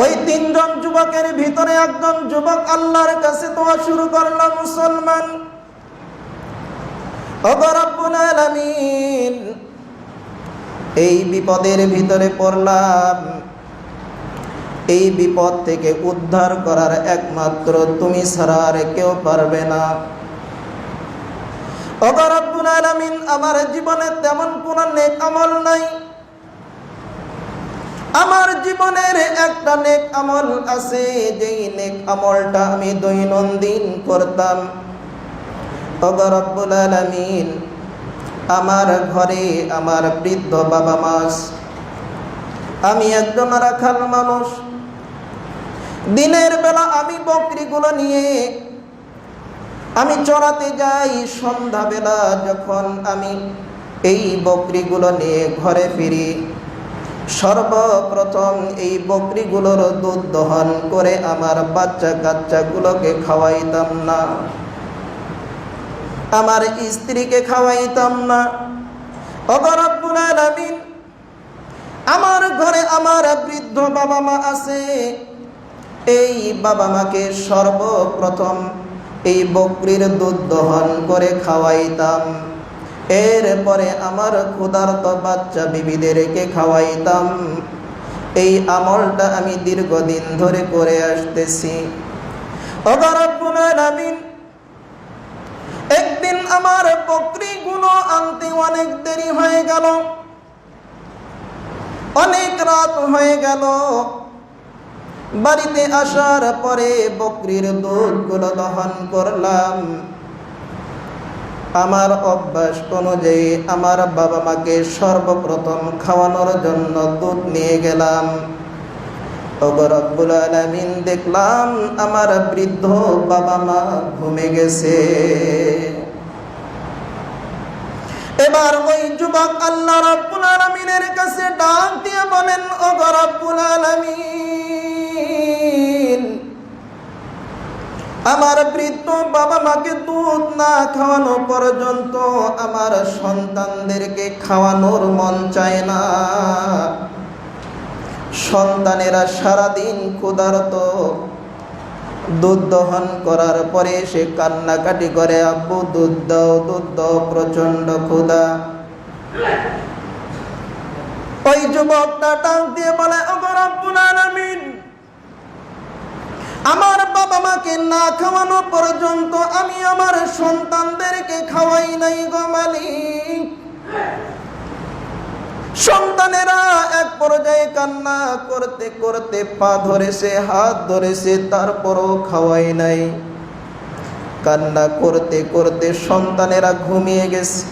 ওই তিনজন যুবকের ভিতরে একজন যুবক আল্লাহর কাছে দোয়া শুরু করল, মুসলমান। এই বিপদের ভিতরে পড়লাম। এই বিপদ থেকে উদ্ধার করার একমাত্র তুমি ছাড়া আর কেউ পারবে না। আমার জীবনে তেমন কোন নেক আমল নাই। আমার জীবনের একটা নেক আমল আছে, যেই নেক আমলটা আমি দৈনন্দিন করতাম। অগরব্বুল আলামিন আমার ঘরে আমার বৃদ্ধ বাবা মাস আমি একজন রাখাল মানুষ। দিনের বেলা আমি বকরিগুলো নিয়ে আমি চড়াতে যাই, সন্ধ্যাবেলা যখন আমি এই বকরিগুলো নিয়ে ঘরে ফিরি সর্বপ্রথম এই বকরিগুলোর দুধ দহন করে আমার বাচ্চা কাচ্চাগুলোকে খাওয়াইতাম না। আমার স্ত্রীকে খাওয়াইতাম না। অগরব্বুল আলামিন, আমার ঘরে আমার বৃদ্ধ বাবা মা আছে। এই বাবা মাকে সর্বপ্রথম এই বকরির দুধ দহন করে খাওয়াইতাম। এরপরে আমার ক্ষুধার্ত বাচ্চা বিবিদেরকে খাওয়াইতাম। এই আমলটা আমি দীর্ঘদিন ধরে করে আসতেছি। একদিন আমার বকরিগুলো আনতে অনেক দেরি হয়ে গেল। অনেক রাত হয়ে গেল। বাড়িতে আসার পরে বকরির দুধগুলো দহন করলাম। আমার অভ্যাস অনুযায়ী আমার বাবা মাকে সর্বপ্রথম খাওয়ানোর জন্য দুধ নিয়ে গেলাম। রব্বুল আলামিন, দেখলাম আমার বৃদ্ধ বাবা মা ঘুমে গেছে। এবার ওই যুবক আল্লাহ রব্বুল আলামিনের কাছে ডাক দিয়ে বলেন ও রব্বুল আলামিন আমার বৃদ্ধ বাবা মাকে দুধ না খাওয়ানো পর্যন্ত আমার সন্তানদেরকে খাওয়ানোর মন চায় না। সন্তানেরা সারাদিন ক্ষুধারত। দুধ দহন করার পরে সে কান্নাকাটি করে, আব্বু, দুধ দাও দুধ দাও প্রচণ্ড ক্ষুধা। ওই যুবকটা টাক দিয়ে বলে, ওগো রব্বুল আলামিন আমার বাবা মাকে না খাওয়ানো পর্যন্ত আমি আমার সন্তানদেরকে খাওয়াই নাই গো মালিক। সন্তানেরা এক পর্যায়ে কান্না করতে করতে পা ধরেছে, হাত ধরেছে, তারপরও খাওয়াই নাই। কান্না করতে করতে সন্তানেরা ঘুমিয়ে গেছে।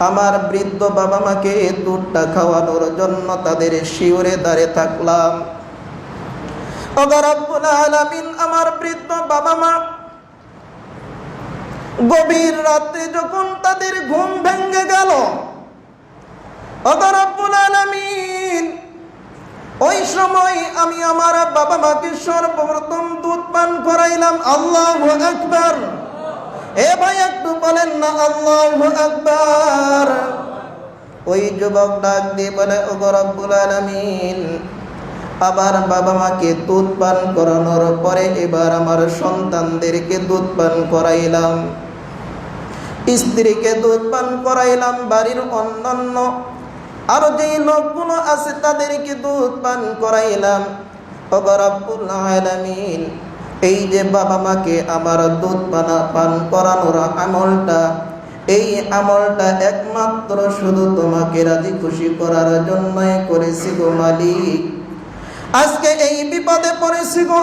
আমার বৃদ্ধ বাবা মাকে দুধটা খাওয়ানোর জন্য তাদের শিওরে দাঁড়িয়ে থাকলাম। আমার বৃদ্ধ বাবা মা গভীর যখন তাদের ঘুম গেল ওই সময় আমি আমার বাবা মাকে সর্বপ্রথম দুধ পান করাইলাম, আল্লাহ আকবার। এ ভাই একটু বলেন না, আল্লাহ আকবার। ওই যুবক ডাক দিয়ে বলে অগরব্বুল আলামিন আবার বাবা মাকে দুধ পান করানোর পরে এবার আমার সন্তানদেরকে দুধ পান করাইলাম। স্ত্রীকে দুধ পান করাইলাম বাড়ির অন্যান্য। আর যেই লোকগুলো আছে তাদেরকে দুধ পান করাইলাম। আলামিন, এই যে বাবা মাকে আমার দুধ পানা, পান করানোর আমলটা, এই আমলটা একমাত্র শুধু তোমাকে রাজি খুশি করার জন্যই করেছি গো মালিক। আজকে এই বিপদে পড়েছি গো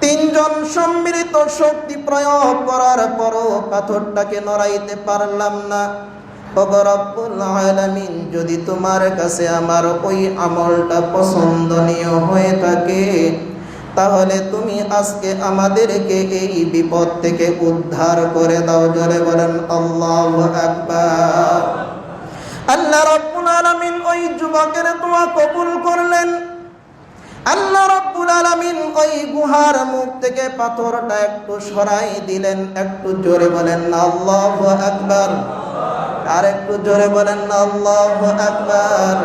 তিনজন সম্মিলিত শক্তি প্রয়োগ করার পরও পাথরটাকে নড়াইতে পারলাম না। যদি তোমার কাছে আমার ওই আমলটা পছন্দনীয় হয়ে থাকে, তাহলে তুমি আজকে আমাদেরকে এই বিপদ থেকে উদ্ধার করে দাও। জোরে বলেন, আল্লাহ আল্লাহ রব্বুল ওই যুবকের কবুল করলেন। আল্লাহ রব্বুল আলামিন ওই গুহার মুখ থেকে পাথরটা একটু সরাই দিলেন। একটু জোরে বলেন আকবার। আর একটু জোরে বলেন আকবার।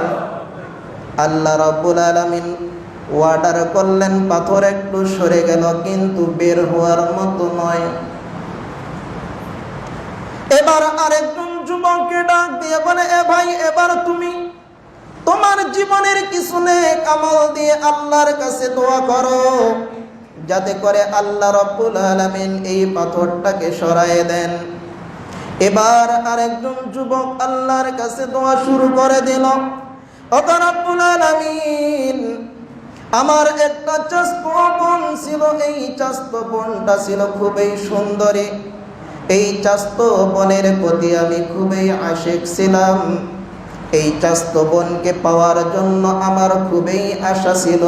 আল্লাহ রব্বুল ওয়াটার করলেন, পাথর একটু সরে গেল, কিন্তু বের হওয়ার মতো নয়। এবার আরেকজন যুবককে ডাক দিয়ে বলে, এ ভাই, এবার তুমি তোমার জীবনের কিছু নেক দিয়ে আল্লাহর কাছে দোয়া করো। যাতে করে আল্লাহ রব্বুল আলামিন এই পাথরটাকে সরায়ে দেন। এবার আরেকজন যুবক আল্লাহর কাছে দোয়া শুরু করে দিল রব্বুল আলামিন, আমার একটা চাস্ত ছিল? এই চাস্ত বোনটা ছিল? খুবই সুন্দরী। এই চাস্ত প্রতি আমি খুবই আশেক ছিলাম। এই চাস্ত বোনকে পাওয়ার জন্য আমার খুবই আশা ছিল।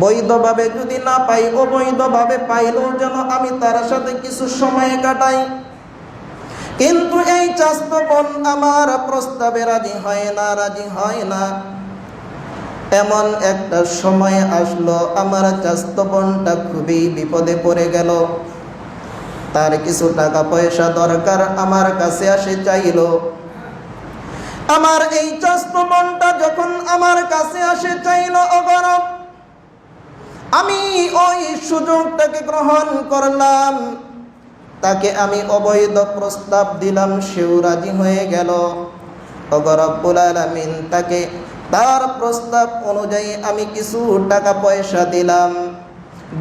বৈধভাবে যদি না পাই, অবৈধভাবে পাইলেও যেন আমি তার সাথে কিছু সময় কাটাই। কিন্তু এই চাস্ত বোন আমার প্রস্তাবে রাজি হয় না, রাজি হয় না। এমন একটা সময় আসলো, আমার চাস্ত খুবই বিপদে পড়ে গেল। তার কিছু টাকা পয়সা দরকার আমার কাছে আসে চাইল। আমার এই চাস্ত বোনটা যখন আমার কাছে আসে চাইল অগরব আমি ওই সুযোগটাকে গ্রহণ করলাম। তাকে আমি অবৈধ প্রস্তাব দিলাম, সেও রাজি হয়ে গেল। অগরব্বুল আলামিন, তাকে তার প্রস্তাব অনুযায়ী আমি কিছু টাকা পয়সা দিলাম।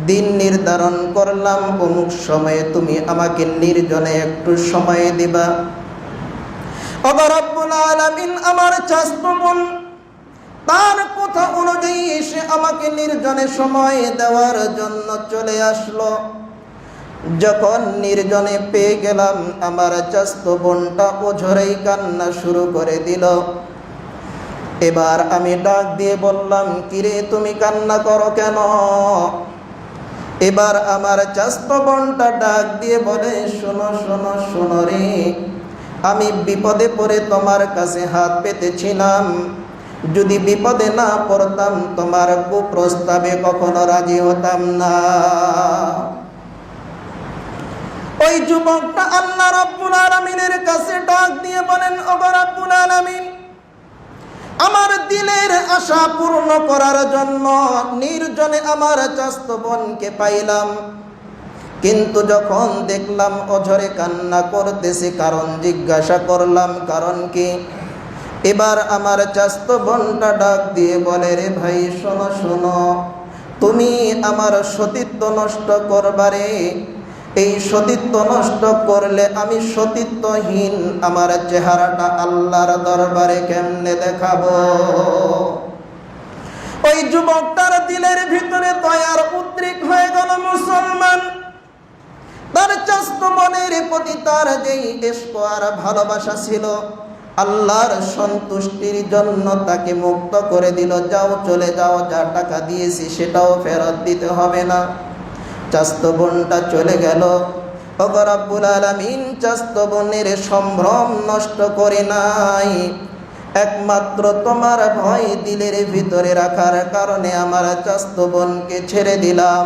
দিন নির্ধারণ করলাম, অমুক সময়ে তুমি আমাকে নির্জনে একটু সময় দিবা। আলামিন আমার চাস্ত তার কথা অনুযায়ী এসে আমাকে নির্জনে সময় দেওয়ার জন্য চলে আসলো। যখন নির্জনে পেয়ে গেলাম, আমার চাস্ত বোনটা ওঝরেই কান্না শুরু করে দিল। এবার আমি ডাক দিয়ে বললাম, কিরে, তুমি কান্না করো কেন? এবার আমার চাস্ত বোনটা ডাক দিয়ে বলে, শোনো শোনো শোনো রে, আমি বিপদে পড়ে তোমার কাছে হাত পেতেছিলাম। যদি বিপদে না পড়তাম, তোমার কুপ্রস্তাবে কখনো রাজি হতাম না। ওই যুবকটা আল্লাহ রাব্বুল আলামিনের কাছে ডাক দিয়ে বলেন ওগো রাব্বুল আলামিন আমার দিলের আশা পূর্ণ করার জন্য নির্জনে আমার চাস্ত বোনকে পাইলাম। কিন্তু যখন দেখলাম অঝরে কান্না করতেছে, কারণ জিজ্ঞাসা করলাম, কারণ কি? এবার আমার চাস্ত বোনটা ডাক দিয়ে বলে, রে ভাই, শোনো শোনো, তুমি আমার সতীত্ব নষ্ট করবারে এই সতীত্ব নষ্ট করলে আমি সতীত্বহীন। আমার চেহারাটা আল্লাহর দরবারে কেমনে দেখাবো? ওই যুবকটার দিলের ভিতরে দয়ার উদ্রিক হয়ে গেল মুসলমান। তার চাস্ত মনের প্রতি তার যেই এসক আর ভালোবাসা ছিল, আল্লাহর সন্তুষ্টির জন্য তাকে মুক্ত করে দিল, যাও, চলে যাও, যা টাকা দিয়েছি সেটাও ফেরত দিতে হবে না। চাস্ত বোনটা চলে গেল। অগরাব্বুল আলমিন চাস্ত বোনের সম্ভ্রম নষ্ট করে নাই। একমাত্র তোমার ভয় দিলের ভিতরে রাখার কারণে আমার চাস্ত বোনকে ছেড়ে দিলাম।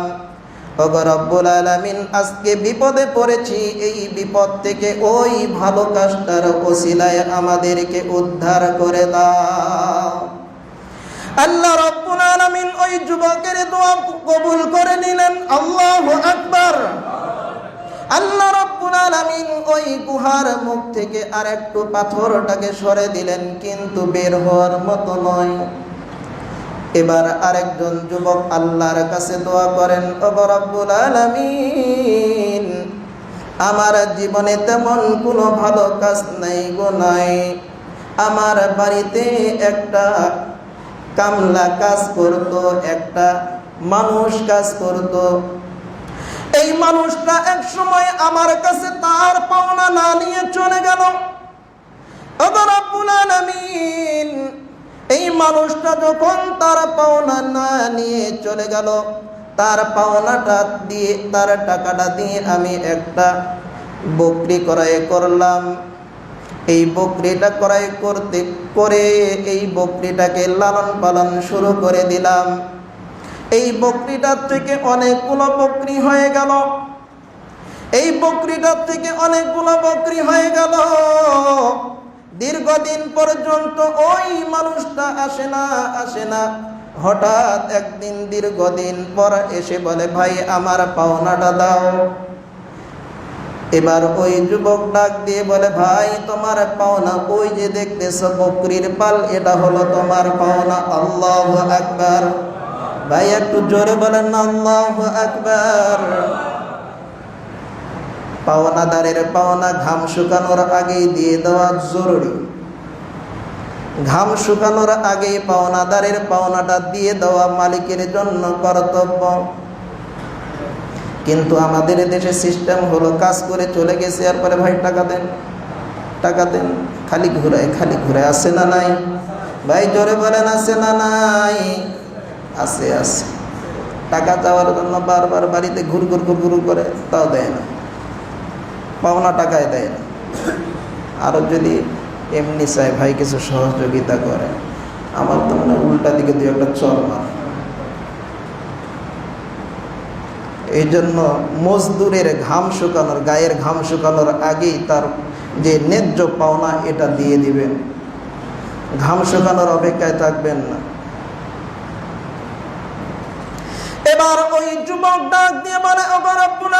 অগরব্বুল আলমিন, আজকে বিপদে পড়েছি, এই বিপদ থেকে ওই ভালো কাজটার ওসিলায় আমাদেরকে উদ্ধার করে দাও। আল্লাহ রব্বুল আলামিন ওই যুবকের দোয়া কবুল করে নিলেন। আল্লাহু আকবার। আল্লাহ রব্বুল আলামিন ওই গুহার মুখ থেকে আরেকটু পাথরটাকে সরে দিলেন, কিন্তু বের হওয়ার মতো নয়। এবার আরেকজন যুবক আল্লাহর কাছে দোয়া করেন রব্বুল আলামিন, আমার জীবনে তেমন কোনো ভালো কাজ নাই গো, নাই। আমার বাড়িতে একটা কামলা কাজ করতো, একটা মানুষ কাজ করত এই মানুষটা এক সময় আমার কাছে তার পাওনা না নিয়ে চলে গেল। এই মানুষটা যখন তার পাওনা না নিয়ে চলে গেল, তার পাওনাটা দিয়ে, তার টাকাটা দিয়ে আমি একটা বকরি ক্রয় করলাম। এই বকরিটা ক্রয় করতে, করে এই বকরিটাকে লালন পালন শুরু করে দিলাম। এই বকরিটার থেকে অনেকগুলো বকরি হয়ে গেল। এই বকরিটার থেকে অনেকগুলো বকরি হয়ে গেল। দীর্ঘদিন পর্যন্ত ওই মানুষটা আসে না আসে না। হঠাৎ একদিন দীর্ঘদিন পর এসে বলে, ভাই, আমার পাওনাটা দাও। এবার ওই যুবক ডাক দিয়ে বলে, ভাই, তোমার পাওনা ওই যে দেখতেছ বকরির পাল, এটা হলো তোমার পাওনা। আল্লাহ আকবার। ভাই, একটু জোরে বলেন, আল্লাহ আকবার। পাওনাদারের পাওনা ঘাম শুকানোর আগেই দিয়ে দেওয়া জরুরি। ঘাম শুকানোর আগেই পাওনাদারের পাওনাটা দিয়ে দেওয়া মালিকের জন্য কর্তব্য। কিন্তু আমাদের দেশে সিস্টেম হলো, কাজ করে চলে গেছে, এরপরে ভাই, টাকা দেন টাকা দেন, খালি ঘুরায় খালি ঘুরায়, আছে না নাই? ভাই, জোরে বলেন, আছে না নাই? আছে আছে। টাকা চাওয়ার জন্য বারবার বাড়িতে ঘুর ঘুর ঘুর ঘুর করে, তাও দেয় না। পাওনা টাকায় দেয় না। আরও যদি এমনি চায়, ভাই, কিছু সহযোগিতা করে। আমার তো মানে উল্টা দিকে দুই একটা চর মার। এই জন্য মজদুরের ঘাম শুকানোর, গায়ের ঘাম শুকানোর আগেই তার যে ন্যায্য পাওনা, এটা দিয়ে দিবেন। ঘাম শুকানোর অপেক্ষায় থাকবেন না। এবার ওই যুবক ডাক দিয়ে বলে ওগর আব্বুল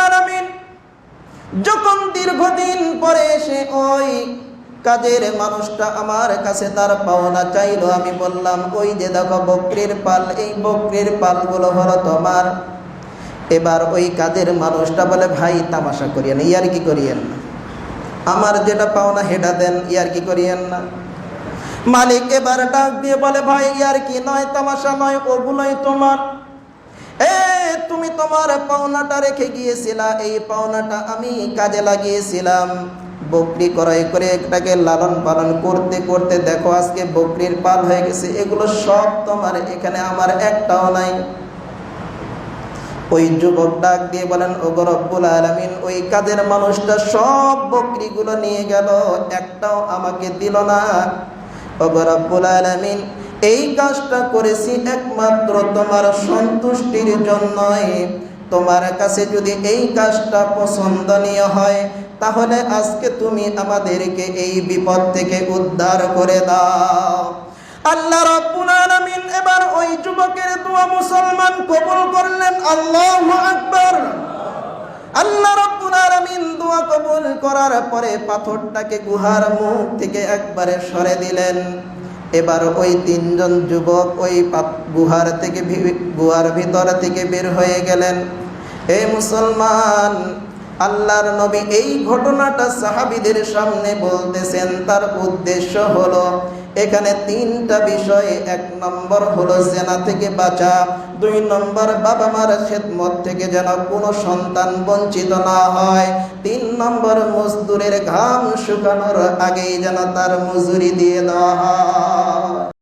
যখন দীর্ঘদিন পরে সে ওই কাজের মানুষটা আমার কাছে তার পাওনা চাইলো, আমি বললাম, ওই যে দেখো বকরির পাল, এই বকরির পালগুলো হলো তোমার। এবার ওই কাজের মানুষটা বলে, ভাই, তামাশা করিয়েন ইয়ার কি করিয়েন না? আমার যেটা পাওনা হেটা দেন, ইয়ার কি করিয়েন না? মালিক এবার ডাক দিয়ে বলে, ভাই, ইয়ার কি নয়, তামাশা নয়, ওগুলোই তোমার। তুমি তোমার পাওনাটা রেখে গিয়েছিলা, এই পাওনাটা আমি কাজে লাগিয়েছিলাম। বকরি ক্রয় করে এটাকে লালন পালন করতে করতে দেখো আজকে বকরির পাল হয়ে গেছে, এগুলো সব তোমার, এখানে আমার একটাও নাই। ওই যুবক ডাক দিয়ে বলেন ও গরব্বুল আলমিন, ওই কাজের মানুষটা সব বকরিগুলো নিয়ে গেল, একটাও আমাকে দিল না। ও গরব্বুল আলমিন এই কাজটা করেছি একমাত্র তোমার সন্তুষ্টির জন্যই। তোমার কাছে যদি এই কাজটা পছন্দনীয় হয়, তাহলে আজকে তুমি আমাদেরকে এই বিপদ থেকে উদ্ধার করে দাও। আল্লাহ রাব্বুল এবার ওই যুবকের দোয়া মুসলমান কবুল করলেন। আল্লাহু আকবার। আল্লাহ রাব্বুল দোয়া কবুল করার পরে পাথরটাকে গুহার মুখ থেকে একবারে সরে দিলেন। এবার ওই তিনজন যুবক ওই গুহার থেকে গুহার ভিতর থেকে বের হয়ে গেলেন। হে মুসলমান, আল্লাহর নবী এই ঘটনাটা সাহাবিদের সামনে বলতেছেন, তার উদ্দেশ্য হলো এখানে তিনটা বিষয়, এক নম্বর হলো জেনা থেকে বাঁচা, দুই নম্বর বাবা মার খেদমত থেকে যেন কোনো সন্তান বঞ্চিত না হয়, তিন নম্বর মজদুরের ঘাম শুকানোর আগেই যেন তার মজুরি দিয়ে দেওয়া হয়।